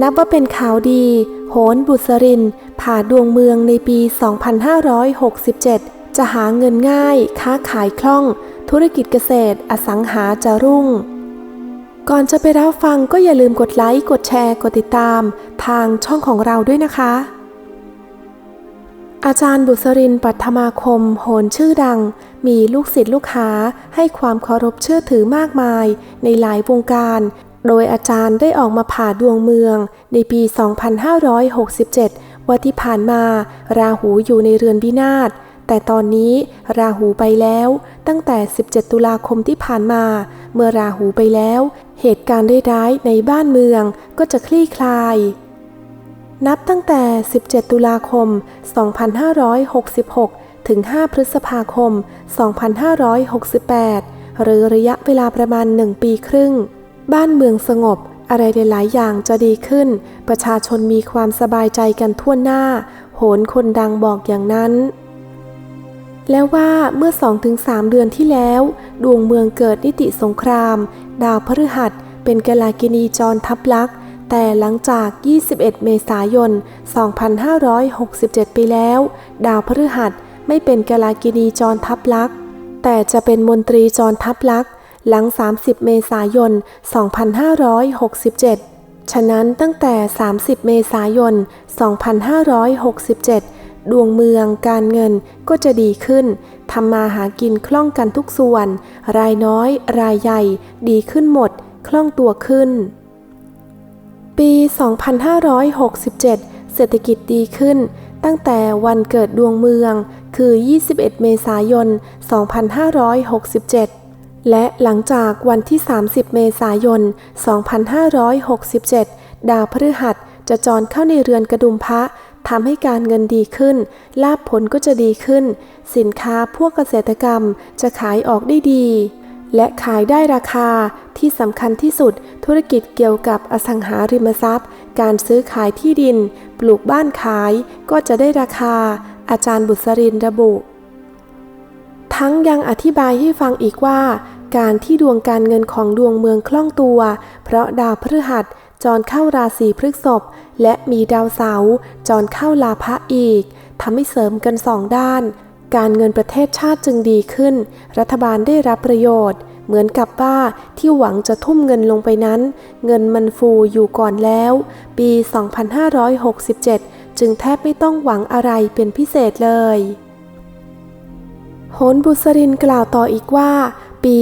นับว่าเป็นข่าวดี โหนบุษริน ผ่าดวงเมืองในปี 2567 จะหาเงินง่าย ค้าขายคล่อง ธุรกิจเกษตร อสังหาจะรุ่ง ก่อนจะไปรับฟังก็อย่าลืมกดไลค์ กดแชร์ กดติดตาม ทางช่องของเราด้วยนะคะ อาจารย์บุษรินปัทมาคม โหนชื่อดัง มีลูกศิษย์ลูกหาให้ความเคารพเชื่อถือมากมายในหลายวงการ โดยอาจารย์ได้ออกมาผ่าดวงเมือง ในปี 2567 ว่าที่ผ่านมา ราหูอยู่ในเรือนวินาศ แต่ตอนนี้ราหูไปแล้ว ตั้งแต่ 17 ตุลาคมที่ผ่านมา เมื่อราหูไปแล้ว เหตุการณ์ร้ายๆในบ้านเมืองก็จะคลี่คลาย นับตั้งแต่ 17 ตุลาคม 2566 ถึง 5 พฤษภาคม 2568 หรือระยะเวลาประมาณ 1 ปีครึ่ง บ้านเมืองสงบอะไรหลายๆอย่างจะดีขึ้น ประชาชนมีความสบายใจกันทั่วหน้า โหนคนดังบอกอย่างนั้น แล้วว่าเมื่อ 2-3 เดือนที่แล้ว ดวงเมืองเกิดนิติสงคราม ดาวพฤหัสเป็นกาลากินีจรทับลักษ์แต่หลังจาก 21 เมษายน 2567 ไปแล้ว ดาวพฤหัสไม่เป็นกาลากินีจรทับลักษ์แต่จะเป็นมนตรีจรทับลักษ์ หลัง 30 เมษายน 2567 ฉะนั้นตั้งแต่ 30 เมษายน 2567 ดวงเมืองการเงินก็จะดีขึ้นทำมาหากินคล่องกันทุกส่วน รายน้อย รายใหญ่ ดีขึ้นหมด คล่องตัวขึ้น ปี 2567 เศรษฐกิจดีขึ้น ตั้งแต่วันเกิดดวงเมืองคือ 21 เมษายน 2567 และหลังจากวันที่ 30 เมษายน 2567 ดาวพฤหัสจะจรเข้าในเรือนกระดุมพระทำให้การเงินดีขึ้น ลาภผลก็จะดีขึ้น สินค้าพวกเกษตรกรรมจะขายออกได้ดี และขายได้ราคาที่สำคัญที่สุดธุรกิจเกี่ยวกับอสังหาริมทรัพย์ การซื้อขายที่ดิน ปลูกบ้านขายก็จะได้ราคา อาจารย์บุษรินระบุ ทั้งยังอธิบายให้ฟังอีกว่า การที่ดวงการเงินของดวงเมืองคล่องตัว เพราะดาวพฤหัสจรเข้าราศีพฤษภและมีดาวเสาร์จรเข้าลาภะอีกทำให้เสริมกันสองด้าน การเงินประเทศชาติจึงดีขึ้น รัฐบาลได้รับประโยชน์ เหมือนกับว่าที่หวังจะทุ่มเงินลงไปนั้น เงินมันฟูอยู่ก่อนแล้ว ปี 2567 จึงแทบไม่ต้องหวังอะไรเป็นพิเศษเลย โหนบุษรินกล่าวต่ออีกว่า ปี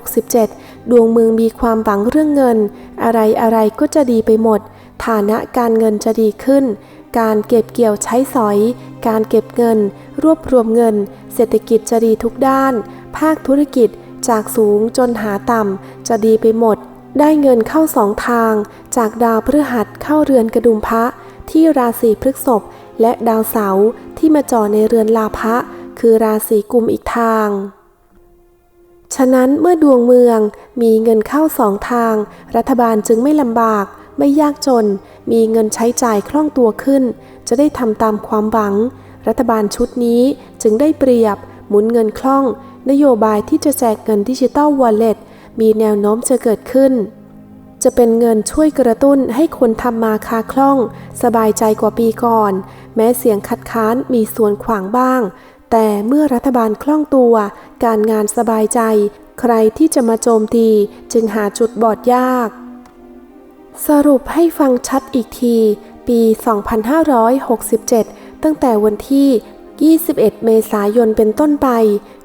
2567 ดวงเมืองมีความหวังเรื่องเงิน อะไรอะไรก็จะดีไปหมด ฐานะการเงินจะดีขึ้น การเก็บเกี่ยวใช้สอย การเก็บเงิน รวบรวมเงิน เศรษฐกิจจะดีทุกด้าน ภาคธุรกิจจากสูงจนหาต่ำ จะดีไปหมด ได้เงินเข้าสองทาง จากดาวพฤหัสเข้าเรือนกระดุมพระที่ราศีพฤษภและดาวเสาร์ที่มาจ่อในเรือนลาภะ คือราศีกุมอีกทาง ฉะนั้นเมื่อดวงเมืองมีเงินเข้าสองทาง รัฐบาลจึงไม่ลำบาก ไม่ยากจน มีเงินใช้จ่ายคล่องตัวขึ้น จะได้ทำตามความหวัง รัฐบาลชุดนี้จึงได้เปรียบ หมุนเงินคล่อง นโยบายที่จะแจกเงินดิจิตอลวอลเล็ตมีแนวโน้มจะเกิดขึ้นจะเป็นเงินช่วยกระตุ้นให้คนทำมาค้าคล่อง สบายใจกว่าปีก่อน แม้เสียงคัดค้านมีส่วนขวางบ้าง แต่เมื่อรัฐบาลคล่องตัว การงานสบายใจ ใครที่จะมาโจมตีจึงหาจุดบอดยาก สรุปให้ฟังชัดอีกที ปี 2567 ตั้งแต่วันที่ 21 เมษายนเป็นต้นไป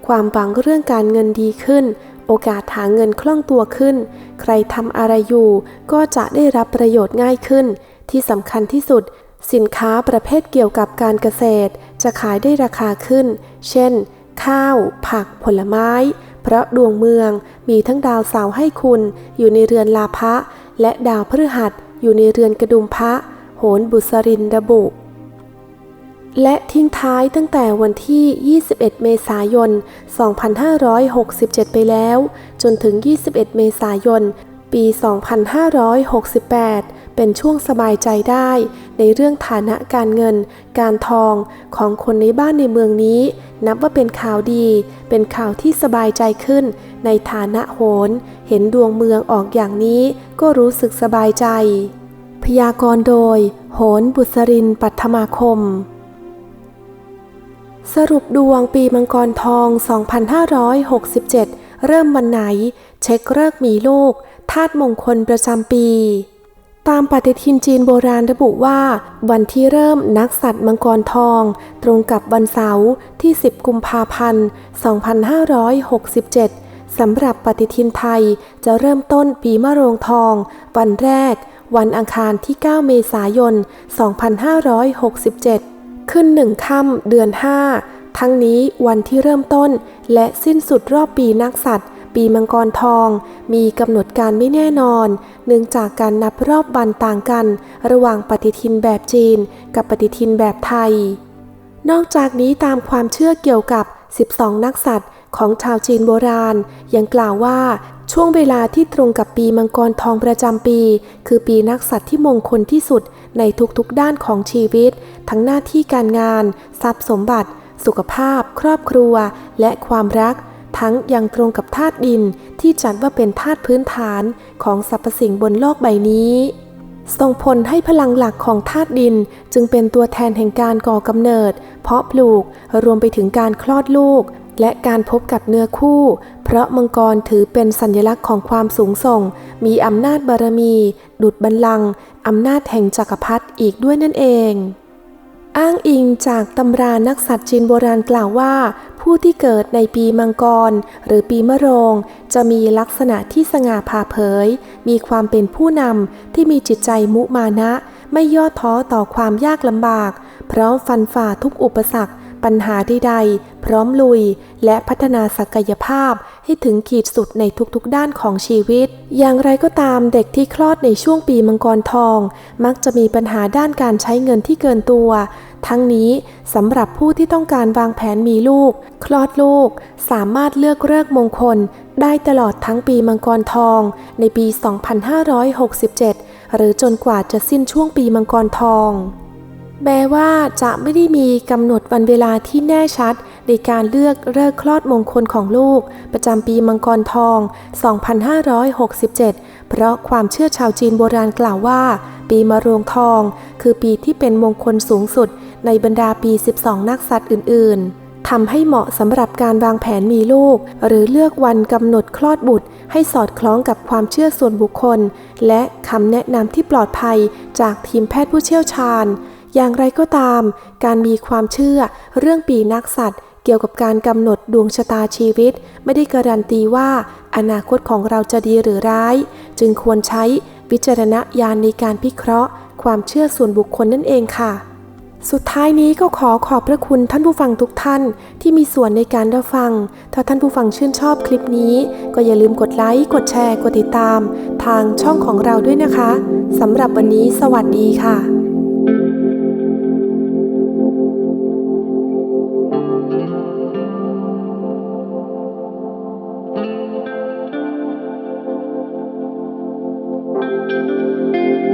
ความหวังเรื่องการเงินดีขึ้น โอกาสหาเงินคล่องตัวขึ้น ใครทำอะไรอยู่ก็จะได้รับประโยชน์ง่ายขึ้น ที่สำคัญที่สุด สินค้าประเภทเกี่ยวกับการเกษตร จะขายได้ราคาขึ้น เช่น ข้าว ผัก ผลไม้ เพราะดวงเมืองมีทั้งดาวเสาร์ให้คุณ อยู่ในเรือนลาภะและดาวพฤหัสอยู่ในเรือนกระดุมพระโหนบุษรินระบุ และทิ้งท้ายตั้งแต่วันที่ 21 เมษายน 2567 ไปแล้ว จนถึง 21 เมษายน ปี 2568 เป็นช่วงสบายใจได้ ในเรื่องฐานะการเงิน การทองของคนในบ้านในเมืองนี้ นับว่าเป็นข่าวดี เป็นข่าวที่สบายใจขึ้น ในฐานะโหน เห็นดวงเมืองออกอย่างนี้ ก็รู้สึกสบายใจ พยากรณ์โดย โหนบุษรินปัทมาคมสรุปดวงปีมังกรทอง 2567 เริ่มวันไหน เช็คเลิกมีลูกธาตุมงคลประจำปี ตามปฏิทินจีนโบราณระบุว่า วันที่เริ่มนักสัตว์มังกรทอง ตรงกับวันเสาร์ที่ 10 กุมภาพันธ์ 2567 สำหรับปฏิทินไทยจะเริ่มต้นปีมะโรงทอง วันแรก วันอังคารที่ 9 เมษายน 2567 ขึ้นหนึ่งค่ำเดือน 5 ทั้งนี้วันที่เริ่มต้นและสิ้นสุดรอบปีนักสัตว์ ปีมังกรทอง มีกำหนดการไม่แน่นอน เนื่องจากการนับรอบวันต่างกัน ระหว่างปฏิทินแบบจีน กับปฏิทินแบบไทย นอกจากนี้ตามความเชื่อเกี่ยวกับ 12 นักสัตว์ของชาวจีนโบราณ ยังกล่าวว่าช่วงเวลาที่ตรงกับปีมังกรทองประจำปี คือปีนักสัตว์ที่มงคลที่สุดในทุกๆด้านของชีวิต ทั้งหน้าที่การงาน ทรัพย์สมบัติ สุขภาพ ครอบครัว และความรัก ทั้งยังตรงกับธาตุดินที่จัดว่าเป็นธาตุพื้นฐานของสรรพสิ่งบนโลกใบนี้ ส่งผลให้พลังหลักของธาตุดินจึงเป็นตัวแทนแห่งการก่อกำเนิด เพาะปลูกรวมไปถึงการคลอดลูก และการพบกับเนื้อคู่ เพราะมังกรถือเป็นสัญลักษณ์ของความสูงส่ง มีอำนาจบารมี ดุจบัลลังก์อำนาจแห่งจักรพรรดิอีกด้วยนั่นเอง อ้างอิงจากตำรานักสัตว์จีนโบราณกล่าวว่า ผู้ที่เกิดในปีมังกร หรือปีมะโรง จะมีลักษณะที่สง่าผ่าเผย มีความเป็นผู้นำที่มีจิตใจมุมานะ ไม่ย่อท้อต่อความยากลำบาก พร้อมฟันฝ่าทุกอุปสรรค ปัญหาใดๆ พร้อมลุย และพัฒนาศักยภาพให้ถึงขีดสุดในทุกๆด้านของชีวิต อย่างไรก็ตามเด็กที่คลอดในช่วงปีมังกรทอง มักจะมีปัญหาด้านการใช้เงินที่เกินตัว ทั้งนี้สำหรับผู้ที่ต้องการวางแผนมีลูก คลอดลูก สามารถเลือกเลิกมงคล ได้ตลอดทั้งปีมังกรทอง ในปี 2567 หรือจนกว่าจะสิ้นช่วงปีมังกรทอง แม้ว่าจะไม่ได้มีกำหนดวันเวลาที่แน่ชัด ในการเลือกเลิกคลอดมงคลของลูก ประจำปีมังกรทอง 2567 เพราะความเชื่อชาวจีนโบราณกล่าวว่า ปีมะโรงทอง คือปีที่เป็นมงคลสูงสุด ในบรรดาปี 12 นักสัตว์อื่น ๆทำให้เหมาะสำหรับการวางแผนมีลูก หรือเลือกวันกำหนดคลอดบุตร ให้สอดคล้องกับความเชื่อส่วนบุคคล และคำแนะนำที่ปลอดภัยจากทีมแพทย์ผู้เชี่ยวชาญ อย่างไรก็ตาม การมีความเชื่อเรื่องปีนักสัตว์ เกี่ยวกับการกำหนดดวงชะตาชีวิต ไม่ได้การันตีว่า อนาคตของเราจะดีหรือร้าย จึงควรใช้วิจารณญาณในการพิเคราะห์ ความเชื่อส่วนบุคคลนั่นเองค่ะ สุดท้ายนี้ก็ขอขอบพระคุณท่านผู้ฟังทุกท่าน ที่มีส่วนในการรับฟัง ถ้าท่านผู้ฟังชื่นชอบคลิปนี้ ก็อย่าลืมกดไลค์กดแชร์กดติดตาม ทางช่องของเราด้วยนะคะสำหรับวันนี้ สวัสดีค่ะ